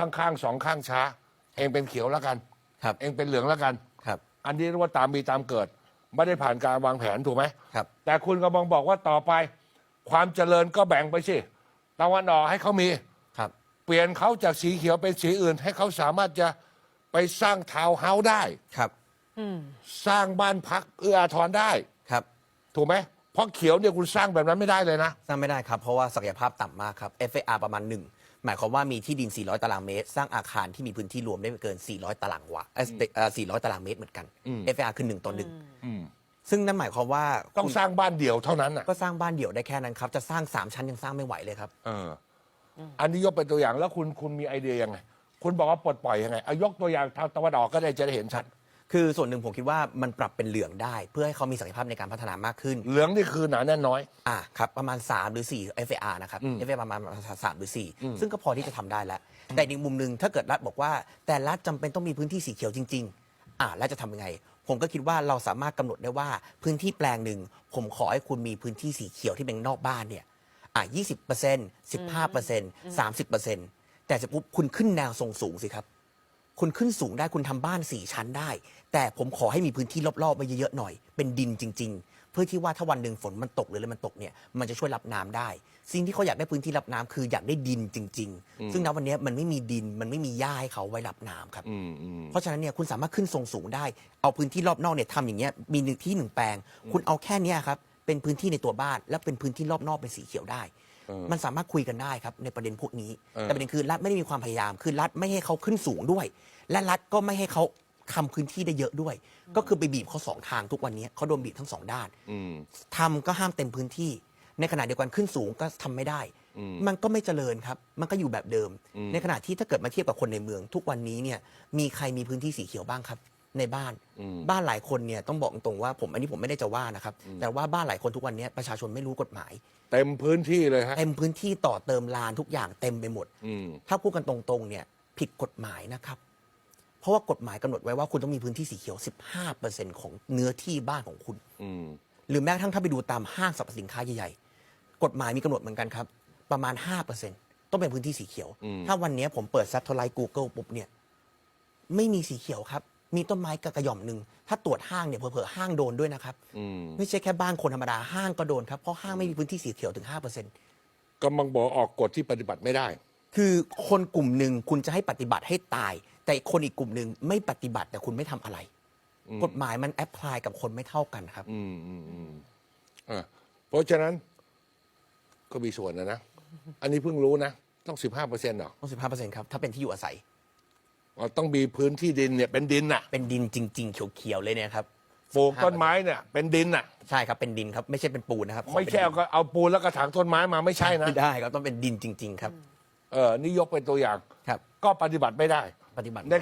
ข้างๆสองข้างช้า เองเป็นเขียวแล้วกัน ครับเองเป็นเหลืองแล้วกัน ครับ อันนี้เรียกว่าตามมีตามเกิด ไม่ได้ผ่านการวางแผนถูกไหมครับ แต่คุณกำลังบอกว่าต่อไป ความเจริญก็แบ่งไปสิตะวันออกให้เขามี ครับ เปลี่ยนเขาจากสีเขียวเป็นสีอื่น ให้เขาสามารถจะไปสร้างทาวน์เฮาส์ได้ ครับสร้างบ้านพักเอื้ออาทรได้ ครับ ถูกไหมเพราะเขียวเนี่ยคุณสร้างแบบนั้นไม่ได้เลยนะ สร้างไม่ได้ครับ เพราะว่าศักยภาพต่ำมากครับ FAR ประมาณ1 หมายความว่ามีที่ดิน 400 ตารางเมตร สร้างอาคารที่มีพื้นที่รวมได้ไม่เกิน 400 ตารางวาเอ่อเอ่อ400 ตารางเมตรเหมือนกัน FAR คือ1ต่ออืม1ซึ่งนั่นหมายความว่าต้องคุณสร้างบ้านเดี่ยวเท่านั้นอะก็สร้างบ้านเดี่ยวได้แค่นั้นครับจะสร้าง3ชั้นยังสร้างไม่ไหวเลยครับ เออออันนี้ยกเป็นตัวอย่างแล้วคุณคุณมีไอเดียยังไง คุณบอกว่าปลดปล่อยยังไงเอายกตัวอย่างทางตะวันออกก็ได้จะได้เห็นชัด คือส่วนหนึ่งผมคิดว่ามันปรับเป็นเหลืองได้ เพื่อให้เขามีศักยภาพในการพัฒนามากขึ้น เหลืองนี่คือหนาแน่นน้อย อ่าครับประมาณ 3 หรือ 4 FAR นะครับ FAR ประมาณสามหรือ 4 ซึ่งก็พอที่จะทำได้แล้ว แต่อีกมุมหนึ่งถ้าเกิดรัฐบอกว่า แต่รัฐจำเป็นต้องมีพื้นที่สีเขียวจริง ๆ อ่ารัฐจะทำยังไง ผมก็คิดว่าเราสามารถกำหนดได้ว่าพื้นที่แปลงหนึ่งผมขอให้คุณมีพื้นที่สีเขียวที่เป็นนอกบ้านเนี่ย อ่า20% 15% 30%แต่เสร็จปุ๊บคุณขึ้นแนวทรงสูงสิครับ คุณขึ้นสูงได้คุณทำบ้านสี่ชั้นได้ แต่ผมขอให้มีพื้นที่รอบๆไว้เยอะๆหน่อย เป็นดินจริง ๆ เพื่อที่ว่าถ้าวันหนึ่งฝนมันตกหรืออะไรมันตกเนี่ยมันจะช่วยรับน้ำได้ สิ่งที่เขาอยากได้พื้นที่รับน้ำคืออยากได้ดินจริง ๆ ซึ่งณวันนี้มันไม่มีดินมันไม่มีหญ้าให้เขาไว้รับน้ำครับ อืมอืม เพราะฉะนั้นเนี่ยคุณสามารถขึ้นทรงสูงได้ เอาพื้นที่รอบนอกเนี่ยทำอย่างเงี้ยมีหนึ่งที่หนึ่งแปลง คุณเอาแค่เนี้ยครับเป็นพื้นที่ในตัวบ้าน และเป็นพื้นที่รอบนอกเป็นสีเขียวได้เออ มันสามารถคุยกันได้ครับในประเด็นพวกนี้เออแต่ประเด็นคือรัฐไม่ได้มีความพยายาม คือรัฐไม่ให้เขาขึ้นสูงด้วย และรัฐก็ไม่ให้เขาทำพื้นที่ได้เยอะด้วย ก็คือไปบีบเขาสองทางทุกวันนี้เขาโดนบีบทั้งสองด้านอืมทำก็ห้ามเต็มพื้นที่ ในขณะเดียวกันขึ้นสูงก็ทำไม่ได้อืมมันก็ไม่เจริญครับ มันก็อยู่แบบเดิมอืมในขณะที่ถ้าเกิดมาเทียบกับคนในเมือง ทุกวันนี้เนี่ยมีใครมีพื้นที่สีเขียวบ้างครับ ในบ้านอืมบ้านหลายคนเนี่ยต้องบอกตรงๆว่าผมอันนี้ผมไม่ได้จะว่านะครับ แต่ว่าบ้านหลายคนทุกวันนี้ประชาชนไม่รู้กฎหมาย เต็มพื้นที่เลยฮะเต็มพื้นที่ต่อเติมลานทุกอย่างเต็มไปหมดอืมถ้าพูดกันตรงๆเนี่ยผิดกฎหมายนะครับ เพราะว่ากฎหมายกำหนดไว้ว่าคุณต้องมีพื้นที่สีเขียว 15%ของเนื้อที่บ้านของคุณอืมหรือแม้กระทั่งถ้าไปดูตามห้างสรรพสินค้าใหญ่ๆกฎหมายมีกำหนดเหมือนกันครับ ประมาณ 5%ต้องเป็นพื้นที่สีเขียวอืมถ้าวันนี้ผมเปิดซัตเทอร์ไลท์ Google ปุ๊บเนี่ยไม่มีสีเขียวครับ มีต้นไม้กระหย่อมหนึ่งถ้าตรวจห้างเนี่ยเผลอๆห้างโดนด้วยนะครับ อืมไม่ใช่แค่บ้านคนธรรมดาห้างก็โดนครับเพราะห้างไม่มีพื้นที่สีเขียวถึง5%กำลังบอกออกกฎที่ปฏิบัติไม่ได้ คือคนกลุ่มหนึ่งคุณจะให้ปฏิบัติให้ตาย แต่อีกคนอีกกลุ่มหนึ่งไม่ปฏิบัติแต่คุณไม่ทำอะไรอืมกฎหมายมันแอพพลายกับคนไม่เท่ากันครับ อืมอืมอืมอะเพราะฉะนั้นก็มีส่วนนะนะ อันนี้เพิ่งรู้นะ ต้องสิบห้าเปอร์เซ็นต์หรอ ต้อง15%ครับ ถ้าเป็นที่อยู่อาศัย อ๋อต้องมีพื้นที่ดินเนี่ยเป็นดินน่ะเป็นดินจริง ๆ เขียวๆเลยเนี่ยครับ ปลูกต้นไม้เนี่ยเป็นดินน่ะ ใช่ครับเป็นดินครับไม่ใช่เป็นปูนนะครับขอไม่ใช่เป็นเอาก็เอาปูนแล้วกระถางต้นไม้มาไม่ใช่ดินนะไม่ได้ครับต้องเป็นดินจริง ๆ ครับเออนี่ยกเป็นตัวอย่าง ครับ ก็ปฏิบัติไม่ได้ ปฏิบัติ ใน